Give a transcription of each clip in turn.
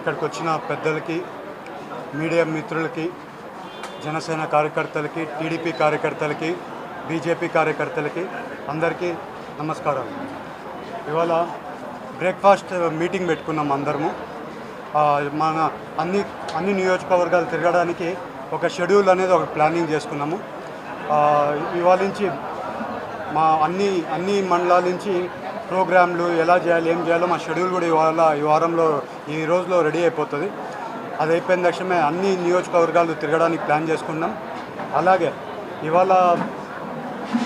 ఇక్కడికి వచ్చిన పెద్దలకి మీడియా మిత్రులకి జనసేన కార్యకర్తలకి టీడీపీ కార్యకర్తలకి బీజేపీ కార్యకర్తలకి అందరికీ నమస్కారం ఇవాళ బ్రేక్ఫాస్ట్ మీటింగ్ పెట్టుకున్నాం అందరము. మన అన్ని అన్ని నియోజకవర్గాలు తిరగడానికి ఒక షెడ్యూల్ అనేది ఒక ప్లానింగ్ చేసుకున్నాము. ఇవాళ నుంచి మా అన్ని అన్ని మండలాల నుంచి ప్రోగ్రాంలు ఎలా చేయాలి ఏం చేయాలో మా షెడ్యూల్ కూడా ఇవాళ ఈ వారంలో ఈ రోజులో రెడీ అయిపోతుంది. అది అయిపోయిన తక్షణమే అన్ని నియోజకవర్గాలు తిరగడానికి ప్లాన్ చేసుకున్నాం అలాగే ఇవాళ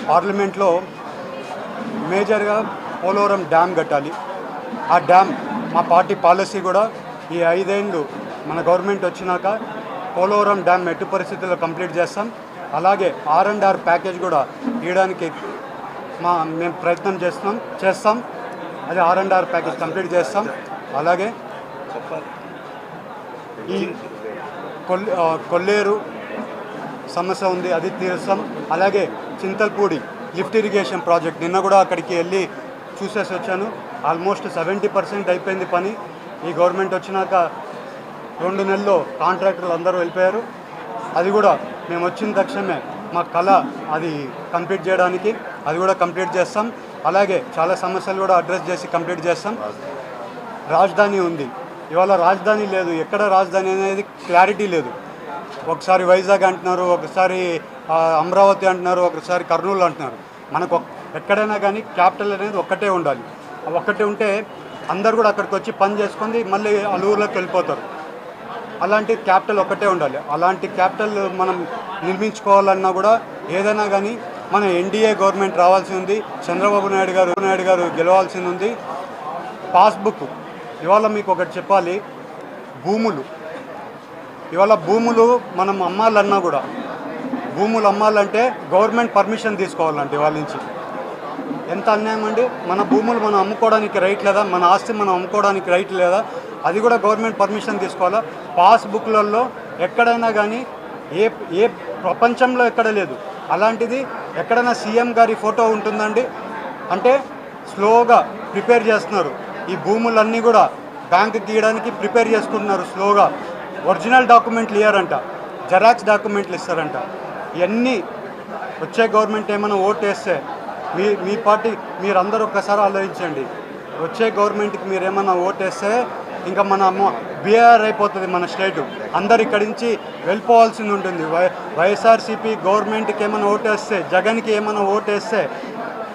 పార్లమెంట్లో మేజర్గా పోలవరం డ్యామ్ కట్టాలి. ఆ డ్యామ్ మా పార్టీ పాలసీ కూడా ఈ ఐదేళ్ళు మన గవర్నమెంట్ వచ్చినాక పోలవరం డ్యామ్ ఎట్టి పరిస్థితుల్లో కంప్లీట్ చేస్తాం. అలాగే ఆర్ అండ్ ఆర్ ప్యాకేజ్ కూడా ఇవ్వడానికి మా మేము ప్రయత్నం చేస్తున్నాం చేస్తాం. అది R and R package complete చేస్తాం. అలాగే ఈ కొల్లేరు సమస్య ఉంది అది తీరుస్తాం. అలాగే చింతల్పూడి లిఫ్ట్ ఇరిగేషన్ ప్రాజెక్ట్ నిన్న కూడా అక్కడికి వెళ్ళి చూసేసి వచ్చాను. ఆల్మోస్ట్ సెవెంటీ పర్సెంట్ అయిపోయింది పని. ఈ గవర్నమెంట్ వచ్చినాక రెండు నెలల్లో కాంట్రాక్టర్లు అందరూ వెళ్ళిపోయారు. అది కూడా మేము వచ్చిన తక్షణమే మా కళ అది కంప్లీట్ చేయడానికి అది కూడా కంప్లీట్ చేస్తాం. అలాగే చాలా సమస్యలు కూడా అడ్రస్ చేసి కంప్లీట్ చేస్తాం. రాజధాని ఉంది. ఇవాళ రాజధాని లేదు. ఎక్కడ రాజధాని అనేది క్లారిటీ లేదు. ఒకసారి వైజాగ్ అంటున్నారు ఒకసారి అమరావతి అంటున్నారు ఒకసారి కర్నూలు అంటున్నారు. మనకు ఎక్కడైనా కానీ క్యాపిటల్ అనేది ఒక్కటే ఉండాలి. ఒక్కటే ఉంటే అందరు కూడా అక్కడికి వచ్చి పని చేసుకొని మళ్ళీ వాళ్ళ వెళ్ళిపోతారు. అలాంటి క్యాపిటల్ ఒక్కటే ఉండాలి. అలాంటి క్యాపిటల్ మనం నిర్మించుకోవాలన్నా కూడా ఏదైనా కానీ మన ఎన్డీఏ గవర్నమెంట్ రావాల్సి ఉంది. చంద్రబాబు నాయుడు గారు నాయుడు గారు గెలవాల్సి ఉంది. పాస్బుక్ ఇవాళ మీకు ఒకటి చెప్పాలి. భూములు. ఇవాళ భూములు మనం అమ్మాలన్నా కూడా భూములు అమ్మాలంటే గవర్నమెంట్ పర్మిషన్ తీసుకోవాలంటే ఇవాళ నుంచి. ఎంత అన్యాయం అండి? మన భూములు మనం అమ్ముకోవడానికి రైట్ లేదా? మన ఆస్తి మనం అమ్ముకోవడానికి రైట్ లేదా? అది కూడా గవర్నమెంట్ పర్మిషన్ తీసుకోవాలా? పాస్బుక్లలో ఎక్కడైనా కానీ ఏ ఏ ప్రపంచంలో ఎక్కడ లేదు. అలాంటిది ఎక్కడైనా సీఎం గారి ఫోటో ఉంటుందండి. అంటే స్లోగా ప్రిపేర్ చేస్తున్నారు. ఈ భూములన్నీ కూడా బ్యాంకు గీయడానికి ప్రిపేర్ చేసుకుంటున్నారు స్లోగా. ఒరిజినల్ డాక్యుమెంట్లు ఇయ్యారంట. జెరాక్స్ డాక్యుమెంట్లు ఇస్తారంట. ఇవన్నీ వచ్చే గవర్నమెంట్ ఏమైనా ఓటు వేస్తే మీ మీ పార్టీ మీరందరూ ఒక్కసారి ఆలోచించండి. వచ్చే గవర్నమెంట్కి మీరేమన్నా ఓటేస్తే వేస్తే ఇంకా మన బీఆర్ అయిపోతుంది మన స్టేటు. అందరు ఇక్కడి నుంచి వెళ్ళిపోవాల్సింది ఉంటుంది. వై వైఎస్ఆర్సీపీ గవర్నమెంట్కి ఏమైనా ఓటు వేస్తే జగన్కి ఏమైనా ఓటు వేస్తే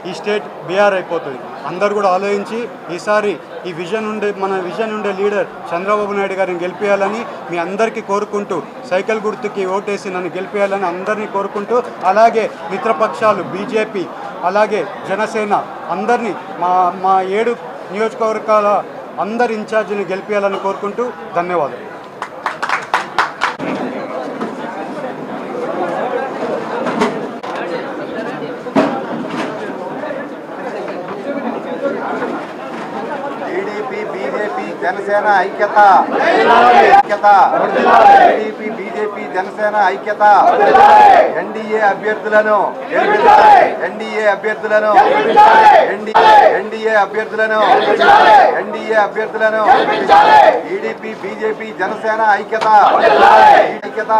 ఈ స్టేట్ బీఆర్ అయిపోతుంది. అందరు కూడా ఆలోచించి ఈసారి ఈ విజన్ ఉండే మన విజన్ ఉండే లీడర్ చంద్రబాబు నాయుడు గారిని గెలిపించాలని మీ అందరికీ కోరుకుంటూ సైకిల్ గుర్తుకి ఓటేసి నన్ను గెలిపించాలని అందరినీ కోరుకుంటూ అలాగే మిత్రపక్షాలు బీజేపీ అలాగే జనసేన అందరినీ మా మా ఏడు నియోజకవర్గాల అందరి ఇన్ఛార్జిని గెలిపించాలని కోరుకుంటూ ధన్యవాదాలు టీడీపీ బీజేపీ జనసేన ఐక్యత. ఐక్యత. టీడీపీ బీజేపీ జనసేన ఐక్యత. ఎన్డీఏ అభ్యర్థులను. ఎన్డీఏ అభ్యర్థులను. ఎన్డీఏ అభ్యర్థులను. ఎన్డీఏ అభ్యర్థులను. టీడీపీ బీజేపీ జనసేన ఐక్యత. ఐక్యత.